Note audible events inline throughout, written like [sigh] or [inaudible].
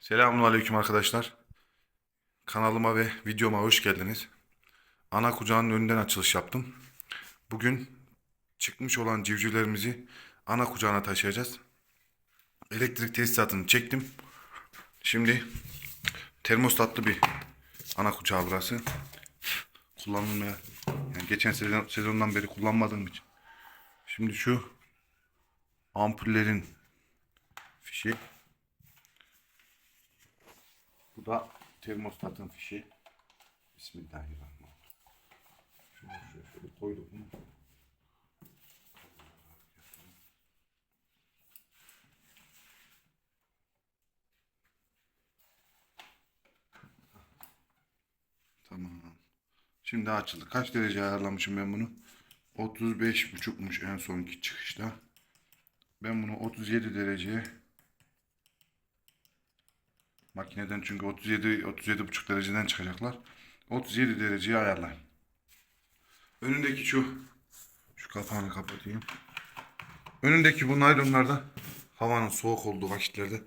Selamünaleyküm arkadaşlar. Kanalıma ve videoma hoş geldiniz. Ana kucağının önünden açılış yaptım. Bugün çıkmış olan civcivlerimizi ana kucağına taşıyacağız. Elektrik tesisatını çektim. Şimdi termostatlı bir ana kucağı burası. Kullanılmaya yani geçen sezon, sezondan beri kullanmadığım için. Şimdi şu ampullerin fişi bu da termostatın fişi. Bismillahirrahmanirrahim. Şunu şöyle koyduk mu? Tamam. Şimdi açıldı. Kaç derece ayarlamışım ben bunu? 35 buçukmuş en sonki çıkışta. Ben bunu 37 dereceye Makineden çünkü 37 37,5 dereceden çıkacaklar. 37 dereceye ayarlayın. Önündeki şu şu kapağını kapatayım. Önündeki bu naylonlarda havanın soğuk olduğu vakitlerde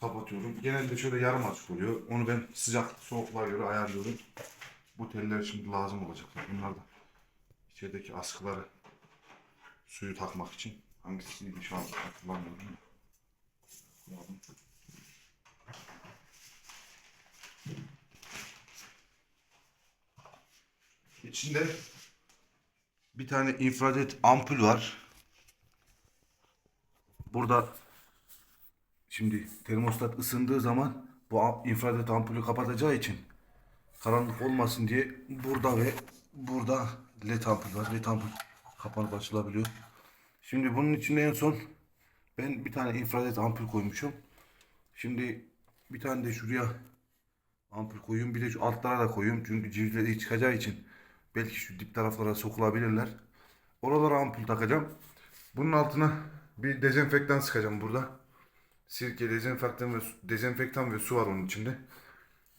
kapatıyorum. Genelde şöyle yarım açık oluyor. Onu ben sıcak soğukluğa göre ayarlıyorum. Bu teller şimdi lazım olacaklar. Bunlar da içerideki askıları suyu takmak için. Hangisiydi şu an hatırlamıyorum. İçinde bir tane infrared ampul var. Burada şimdi termostat ısındığı zaman bu infrared ampulü kapatacağı için karanlık olmasın diye burada ve burada led ampul var. Led ampul kapanıp açılabiliyor. Şimdi bunun içine en son ben bir tane infrared ampul koymuşum. Şimdi bir tane de şuraya ampul koyuyorum. Bir de şu altlara da koyuyorum. Çünkü civcivleri çıkacağı için belki şu dip taraflara sokulabilirler. Oralara ampul takacağım. Bunun altına bir dezenfektan sıkacağım burada. Sirke, dezenfektan ve dezenfektan ve su var onun içinde.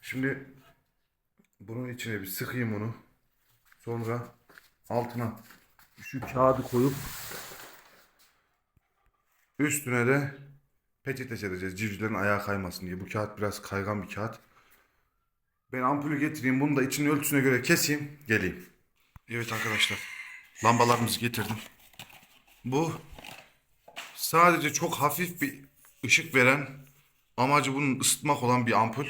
Şimdi bunun içine bir sıkayım onu. Sonra altına şu kağıdı koyup üstüne de peçete sereceğiz. Civcivlerin ayağı kaymasın diye. Bu kağıt biraz kaygan bir kağıt. Ben ampulü getireyim. Bunu da içinin ölçüsüne göre keseyim. Geleyim. Evet arkadaşlar. Lambalarımızı getirdim. Bu sadece çok hafif bir ışık veren amacı bunun ısıtmak olan bir ampul.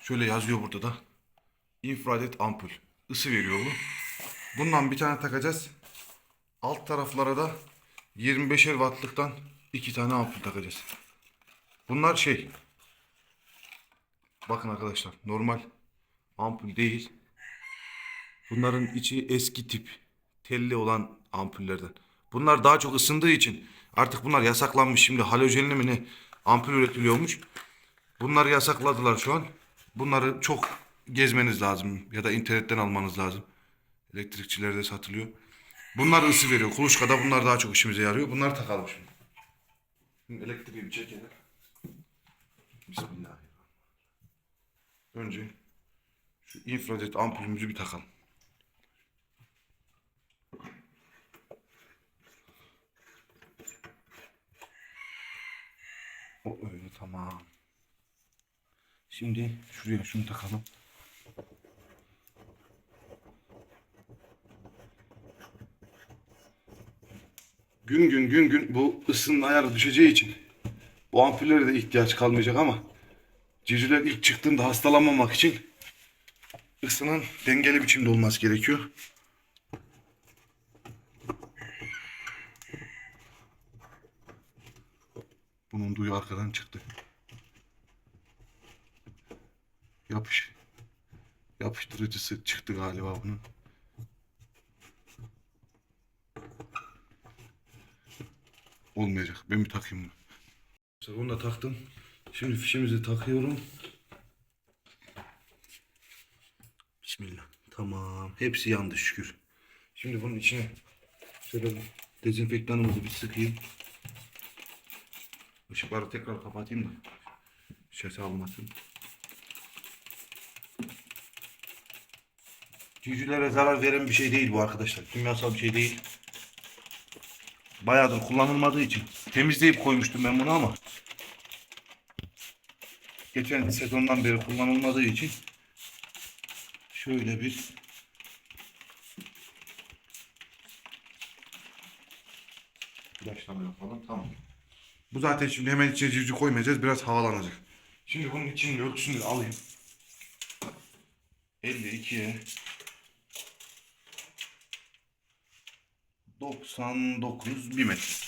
Şöyle yazıyor burada da. Infrared ampul. Isı veriyor bu. Bundan bir tane takacağız. Alt taraflara da 25'er wattlıktan iki tane ampul takacağız. Bunlar şey Bakın arkadaşlar normal ampul değil. Bunların içi eski tip telli olan ampullerden. Bunlar daha çok ısındığı için artık bunlar yasaklanmış. Şimdi halojenli mi ne ampul üretiliyormuş. Bunları yasakladılar şu an. Bunları çok gezmeniz lazım ya da internetten almanız lazım. Elektrikçilerde satılıyor. Bunlar ısı veriyor. Kuluçkada bunlar daha çok işimize yarıyor. Bunları takalım şimdi. Şimdi elektriği bir çekelim. Bismillahirrahmanirrahim. Önce şu infrared ampulümüzü bir takalım. O öyle tamam. Şimdi şuraya şunu takalım. Gün gün gün gün bu ısının ayarı düşeceği için bu ampullere de ihtiyaç kalmayacak ama civcivler ilk çıktığında hastalanmamak için ısının dengeli biçimde olması gerekiyor. Bunun duyu arkadan çıktı. Yapış. Yapıştırıcısı çıktı galiba bunun. Olmayacak. Ben bir takayım bunu. Bunu da taktım. Şimdi fişimizi takıyorum. Tamam. Hepsi yandı şükür. Şimdi bunun içine şöyle dezenfektanımızı bir sıkayım. Işıkları tekrar kapatayım da ses almasın. Civcivlere zarar veren bir şey değil bu arkadaşlar. Kimyasal bir şey değil. Bayağıdır kullanılmadığı için temizleyip koymuştum ben bunu ama geçen sezondan beri kullanılmadığı için şöyle bir ilaçlama yapalım. Tamam. Bu zaten şimdi hemen içine civciv koymayacağız. Biraz havalanacak. Şimdi bunun için ölçüsünü de alayım. 52'ye 99 bir metre.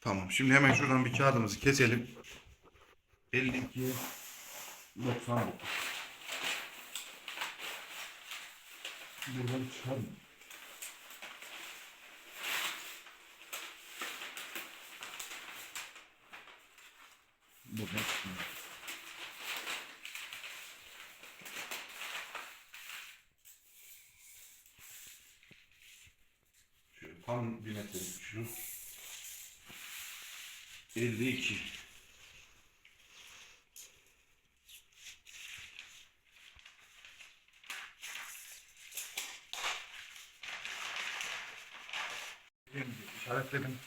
Tamam. Şimdi hemen şuradan bir kağıdımızı keselim. 52'ye 99. Buradan çıkarım. Buradan çıkarım. Şöyle tam bir metre şu. 52. ribbon.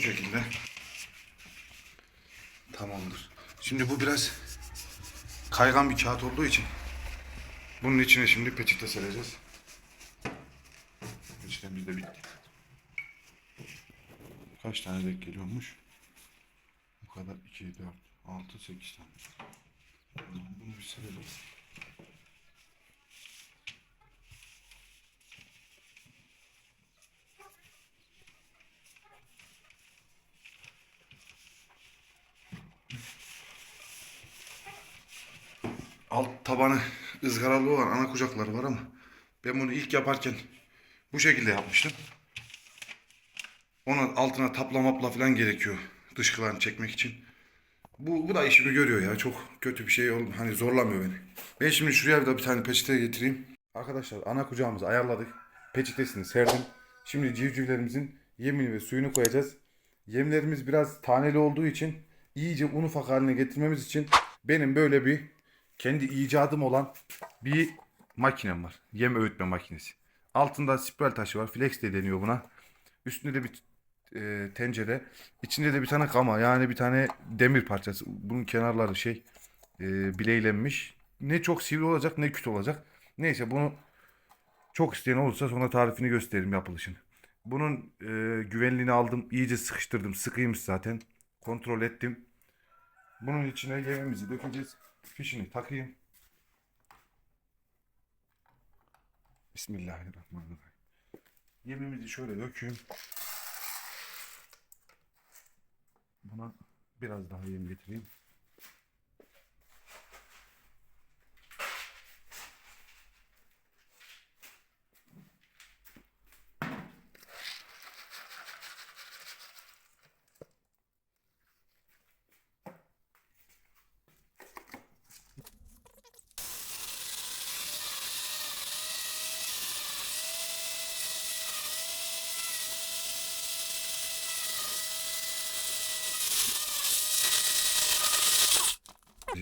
Şekilde. Tamamdır. Şimdi bu biraz kaygan bir kağıt olduğu için bunun içine şimdi peçete sereceğiz. Peçetemiz de bitti. Kaç tane denk geliyormuş? Bu kadar 2, 4, 6, 8 tane. Bunu bir serelim. alt tabanı ızgaralı olan ana kucakları var ama ben bunu ilk yaparken bu şekilde yapmıştım. Onun altına tapla mapla falan gerekiyor dışkılarını çekmek için. Bu, bu da işimi görüyor ya. Çok kötü bir şey oldu. Hani zorlamıyor beni. Ben şimdi şuraya da bir tane peçete getireyim. Arkadaşlar ana kucağımızı ayarladık. Peçetesini serdim. Şimdi civcivlerimizin yemini ve suyunu koyacağız. Yemlerimiz biraz taneli olduğu için iyice un ufak haline getirmemiz için benim böyle bir kendi icadım olan bir makinem var. Yem öğütme makinesi. Altında spiral taşı var. Flex de deniyor buna. Üstünde de bir e, tencere. İçinde de bir tane kama yani bir tane demir parçası. Bunun kenarları şey e, bileylenmiş. Ne çok sivri olacak ne küt olacak. Neyse bunu çok isteyen olursa sonra tarifini gösteririm yapılışını. Bunun e, güvenliğini aldım. iyice sıkıştırdım. Sıkıymış zaten. Kontrol ettim. Bunun içine yemimizi dökeceğiz. Fişini takayım. Bismillahirrahmanirrahim. Yemimizi şöyle döküyorum. Buna biraz daha yem getireyim.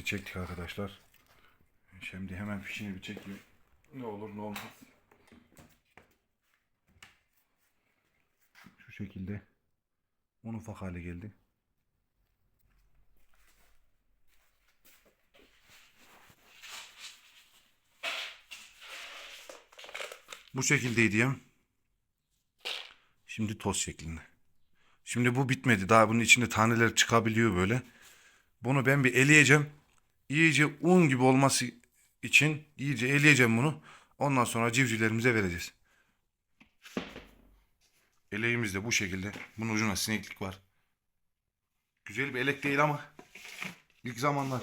Çektik arkadaşlar. Şimdi hemen fişini bir çekeyim. Ne olur ne olmaz. Şu şekilde un ufak hale geldi. Bu şekildeydi yem. Şimdi toz şeklinde. Şimdi bu bitmedi. Daha bunun içinde taneler çıkabiliyor böyle. Bunu ben bir eleyeceğim. İyice un gibi olması için iyice eleyeceğim bunu. Ondan sonra civcivlerimize vereceğiz. Eleğimiz de bu şekilde. Bunun ucuna sineklik var. Güzel bir elek değil ama ilk zamanlar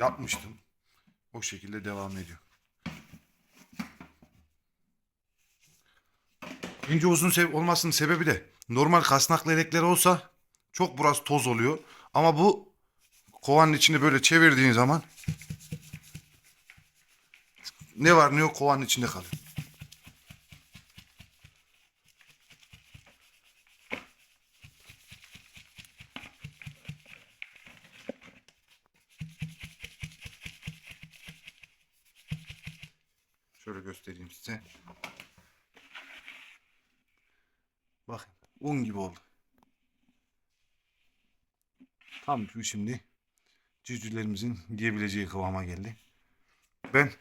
yapmıştım. O şekilde devam ediyor. İnce uzun sev olmasının sebebi de normal kasnaklı elekler olsa çok burası toz oluyor. Ama bu kovanın içinde böyle çevirdiğin zaman ne var ne yok kovanın içinde kalıyor. Şöyle göstereyim size. Bakın un gibi oldu. Tam şimdi civcivlerimizin yiyebileceği kıvama geldi. Ben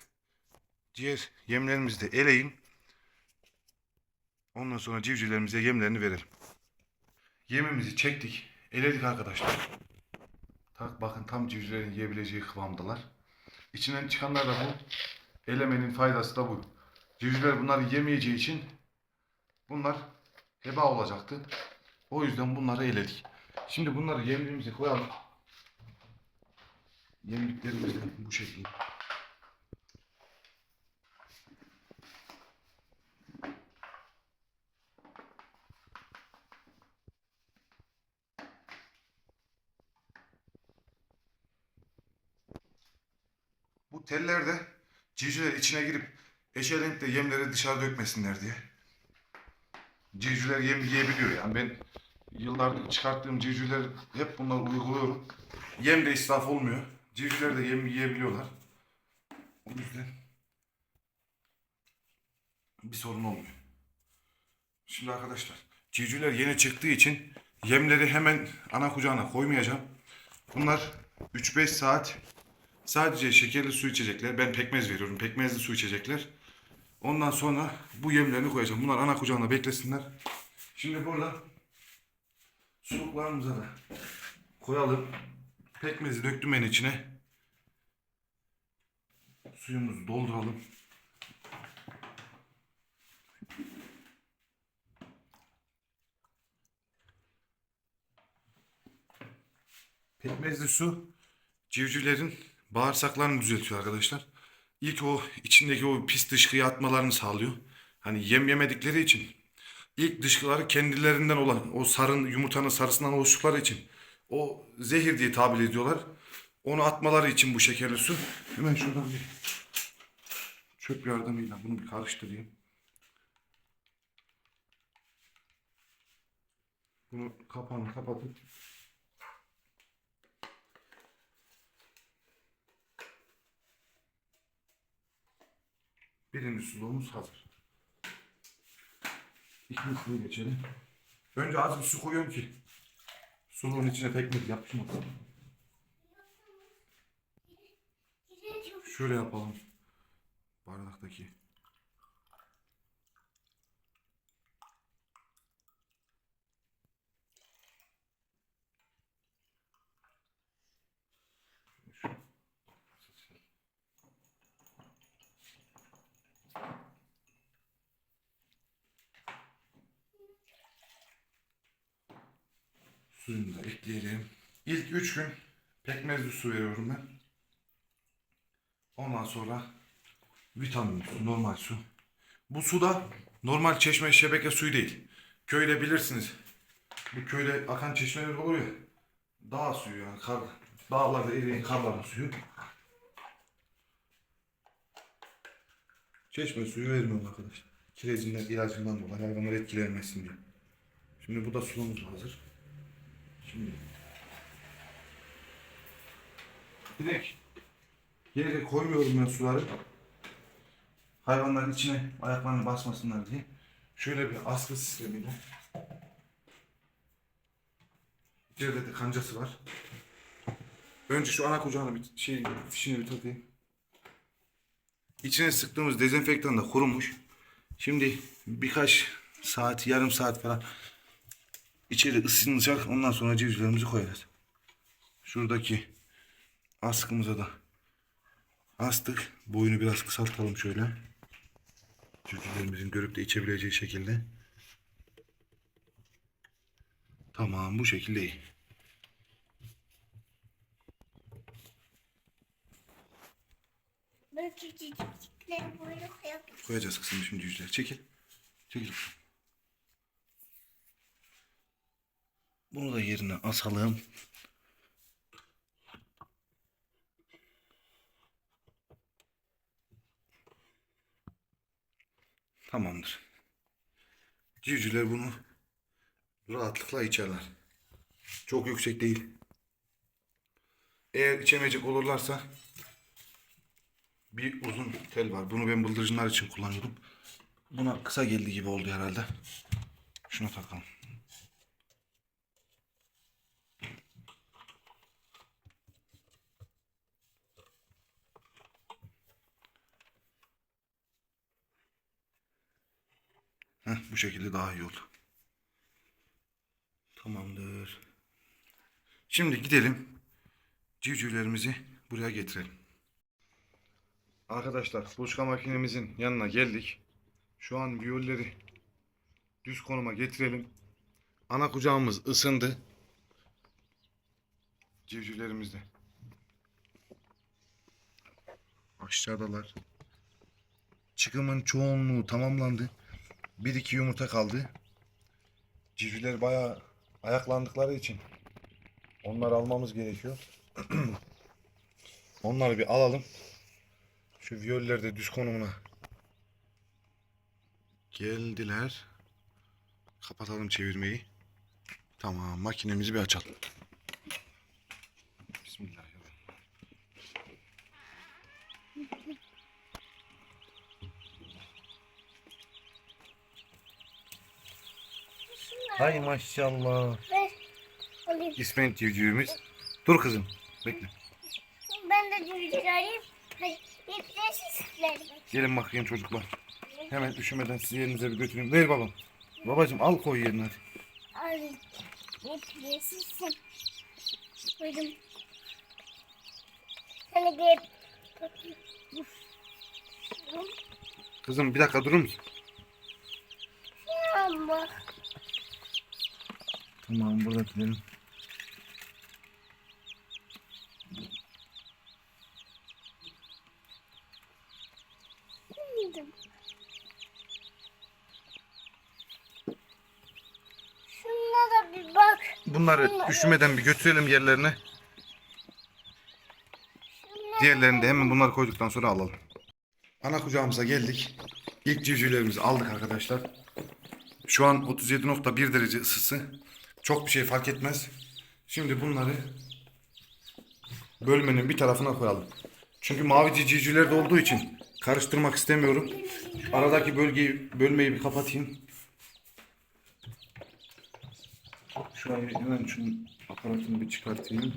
diğer yemlerimizi de eleyim. Ondan sonra civcivlerimize yemlerini verelim. Yemimizi çektik. Eledik arkadaşlar. Tak bakın tam civcivlerin yiyebileceği kıvamdalar. İçinden çıkanlar da bu. Elemenin faydası da bu. Civcivler bunları yemeyeceği için bunlar heba olacaktı. O yüzden bunları eledik. Şimdi bunları yemliğimize koyalım. Yemliklerimiz de bu şekilde. Bu teller de civcivler içine girip eşelenip de yemleri dışarı dökmesinler diye. Civcivler yem yiyebiliyor yani ben yıllardır çıkarttığım civcivler hep bunları uyguluyorum. Yem de israf olmuyor. Civcivler de yem yiyebiliyorlar. O yüzden bir sorun olmuyor. Şimdi arkadaşlar civcivler yeni çıktığı için yemleri hemen ana kucağına koymayacağım. Bunlar 3-5 saat sadece şekerli su içecekler. Ben pekmez veriyorum. Pekmezli su içecekler. Ondan sonra bu yemlerini koyacağım. Bunlar ana kucağına beklesinler. Şimdi burada suluklarımıza da koyalım. Pekmezi döktüm ben içine. Suyumuzu dolduralım. Pekmezli su civcivlerin bağırsaklarını düzeltiyor arkadaşlar. İlk o içindeki o pis dışkıyı atmalarını sağlıyor. Hani yem yemedikleri için ilk dışkıları kendilerinden olan o sarın yumurtanın sarısından oluştukları için o zehir diye tabir ediyorlar. Onu atmaları için bu şekerli su. Hemen şuradan bir çöp yardımıyla bunu bir karıştırayım. Bunu kapağını kapatıp Birinci suluğumuz hazır. İkincisine geçelim. Önce az bir su koyuyorum ki suluğun içine pekmez yapışmasın. Şöyle yapalım. Bardaktaki. Suyunu da ekleyelim. İlk 3 gün pekmezli su veriyorum ben. Ondan sonra vitamin su, normal su. Bu su da normal çeşme şebeke suyu değil. Köyde bilirsiniz. Bu köyde akan çeşmeler olur ya. Dağ suyu yani kar, dağlarda eriyen karların suyu. Çeşme suyu vermiyorum arkadaşlar. Kirezinden, ilacından dolayı hayvanlar etkilenmesin diye. Şimdi bu da sulamız hazır. Şimdi direkt yere koymuyorum ben suları. Hayvanların içine ayaklarını basmasınlar diye. Şöyle bir askı sistemiyle. İçeride de kancası var. Önce şu ana kucağına bir şey fişini bir takayım. İçine sıktığımız dezenfektan da kurumuş. Şimdi birkaç saat, yarım saat falan içeri ısınacak. Ondan sonra civcivlerimizi koyarız. Şuradaki askımıza da astık. Boyunu biraz kısaltalım şöyle. Civcivlerimizin görüp de içebileceği şekilde. Tamam bu şekilde iyi. Koyacağız kızım şimdi civcivler. Çekil. Çekil. Bunu da yerine asalım. Tamamdır. Civcivler bunu rahatlıkla içerler. Çok yüksek değil. Eğer içemeyecek olurlarsa bir uzun tel var. Bunu ben bıldırcınlar için kullanıyordum. Buna kısa geldi gibi oldu herhalde. Şuna takalım. Heh, bu şekilde daha iyi oldu. Tamamdır. Şimdi gidelim. Civcivlerimizi buraya getirelim. Arkadaşlar kuluçka makinemizin yanına geldik. Şu an viyolleri düz konuma getirelim. Ana kucağımız ısındı. Civcivlerimiz de. Aşağıdalar. Çıkımın çoğunluğu tamamlandı. Bir iki yumurta kaldı. Civcivler bayağı ayaklandıkları için onları almamız gerekiyor. [clears throat] Onları bir alalım. Şu viyoller de düz konumuna geldiler. Kapatalım çevirmeyi. Tamam makinemizi bir açalım. Bismillahirrahmanirrahim. Hay maşallah. Ver. Alayım. İsmet civcivimiz. Dur kızım. Bekle. Ben de cücük arayayım. Gelin bakayım çocuklar. Hemen üşümeden sizi yerinize bir götüreyim. Ver babam. Babacım al koy yerine hadi. Süt. Koydum. Hani bir Kızım bir dakika durur musun? Ama Tamam buradakilerin. yedim. Şuna da bir bak. Bunları üşümeden bir götürelim yerlerine. Diğerlerini de hemen bunları koyduktan sonra alalım. Ana kucağımıza geldik. İlk civcivlerimizi aldık arkadaşlar. Şu an 37.1 derece ısısı. Çok bir şey fark etmez. Şimdi bunları bölmenin bir tarafına koyalım. Çünkü mavi civcivler de olduğu için karıştırmak istemiyorum. Aradaki bölgeyi bölmeyi bir kapatayım. Şurayı hemen şunun aparatını bir çıkartayım.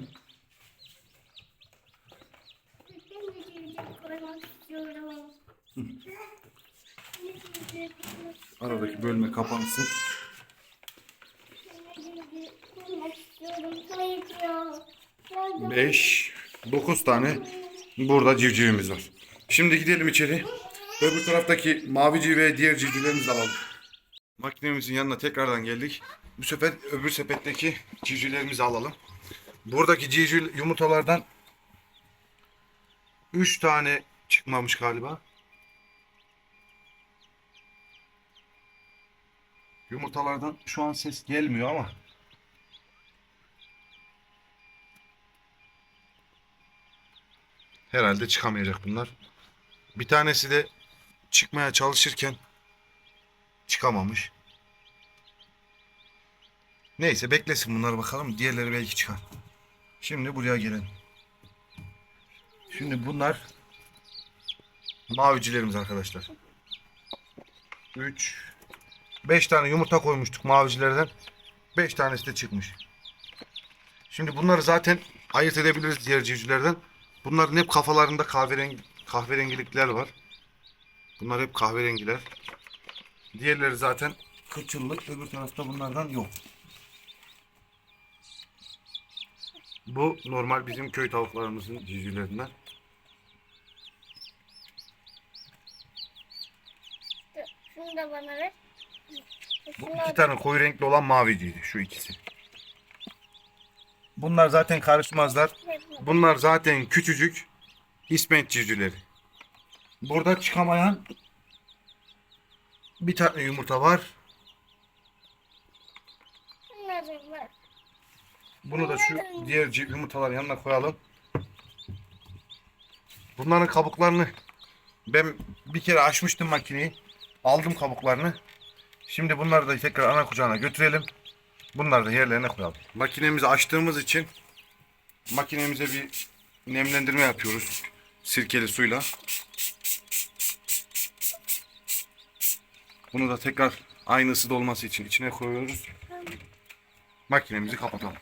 Aradaki bölme kapansın. Koymak istiyorum. Hayır ya. 5, 9 tane burada civcivimiz var. Şimdi gidelim içeri. Öbür taraftaki mavici ve diğer civcivlerimizi alalım. Makinemizin yanına tekrardan geldik. Bu sefer öbür sepetteki civcivlerimizi alalım. Buradaki civciv yumurtalardan 3 tane çıkmamış galiba. Yumurtalardan şu an ses gelmiyor ama Herhalde çıkamayacak bunlar. Bir tanesi de çıkmaya çalışırken çıkamamış. Neyse beklesin bunlar bakalım. Diğerleri belki çıkar. Şimdi buraya gelelim. Şimdi bunlar mavicilerimiz arkadaşlar. 3 5 tane yumurta koymuştuk mavicilerden. 5 tanesi de çıkmış. Şimdi bunları zaten ayırt edebiliriz diğer civcivlerden. Bunların hep kafalarında kahverengi, kahverengilikler var. Bunlar hep kahverengiler. Diğerleri zaten kırçıllık. Öbür tarafta bunlardan yok. Bu normal bizim köy tavuklarımızın civcivlerinden. Şunu da bana ver. Bu iki tane koyu renkli olan maviciydi şu ikisi. Bunlar zaten karışmazlar. Bunlar zaten küçücük İsmet civcivleri. Burada çıkamayan bir tane yumurta var. Bunu da şu diğer yumurtaların yanına koyalım. Bunların kabuklarını ben bir kere açmıştım makineyi. Aldım kabuklarını. Şimdi bunları da tekrar ana kucağına götürelim. Bunları da yerlerine koyalım. Makinemizi açtığımız için makinemize bir nemlendirme yapıyoruz. Sirkeli suyla. Bunu da tekrar aynı ısıda olması için içine koyuyoruz. Makinemizi kapatalım.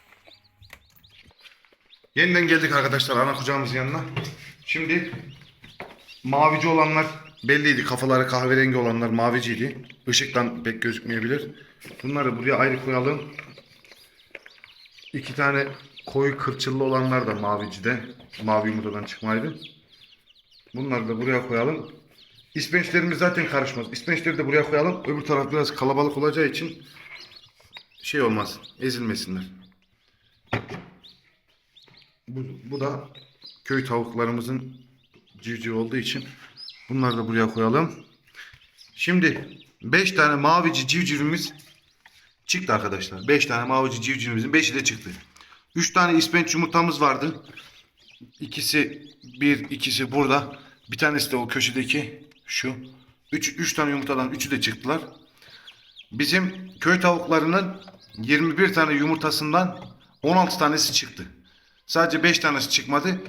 Yeniden geldik arkadaşlar ana kucağımızın yanına. Şimdi mavici olanlar belliydi. Kafaları kahverengi olanlar maviciydi. Işıktan pek gözükmeyebilir. Bunları buraya ayrı koyalım. İki tane koyu kırçıllı olanlar da mavicide. Mavi yumurtadan çıkmaydı. Bunları da buraya koyalım. İspençlerimiz zaten karışmaz. İspençleri de buraya koyalım. Öbür taraf biraz kalabalık olacağı için şey olmaz. Ezilmesinler. Bu, bu da köy tavuklarımızın civciv olduğu için bunları da buraya koyalım. Şimdi 5 tane mavici civcivimiz çıktı arkadaşlar. 5 tane mavici civcivimizin 5'i de çıktı. 3 tane ispenç yumurtamız vardı. İkisi bir, ikisi burada. Bir tanesi de o köşedeki şu. 3 3 tane yumurtadan 3'ü de çıktılar. Bizim köy tavuklarının 21 tane yumurtasından 16 tanesi çıktı. Sadece 5 tanesi çıkmadı.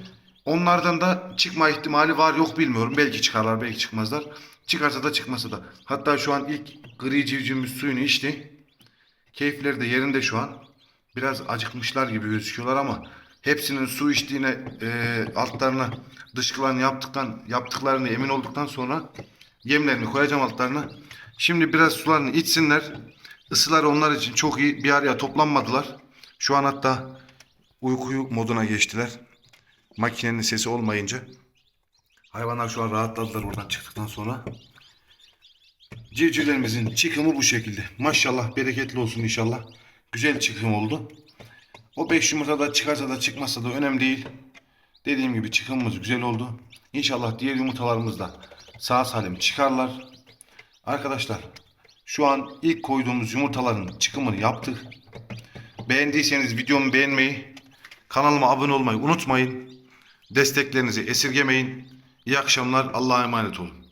Onlardan da çıkma ihtimali var yok bilmiyorum. Belki çıkarlar belki çıkmazlar. Çıkarsa da çıkmasa da. Hatta şu an ilk gri civcivimiz suyunu içti. Keyifleri de yerinde şu an. Biraz acıkmışlar gibi gözüküyorlar ama hepsinin su içtiğine e, altlarına dışkılarını yaptıktan yaptıklarını emin olduktan sonra yemlerini koyacağım altlarına. Şimdi biraz sularını içsinler. Isıları onlar için çok iyi. Bir araya toplanmadılar. Şu an hatta uykuyu moduna geçtiler. Makinenin sesi olmayınca. Hayvanlar şu an rahatladılar oradan çıktıktan sonra. Civcivlerimizin çıkımı bu şekilde. Maşallah bereketli olsun inşallah. Güzel çıkım oldu. O 5 yumurta da çıkarsa da çıkmazsa da önemli değil. Dediğim gibi çıkımımız güzel oldu. İnşallah diğer yumurtalarımız da sağ salim çıkarlar. Arkadaşlar şu an ilk koyduğumuz yumurtaların çıkımını yaptık. Beğendiyseniz videomu beğenmeyi, kanalıma abone olmayı unutmayın. Desteklerinizi esirgemeyin. İyi akşamlar. Allah'a emanet olun.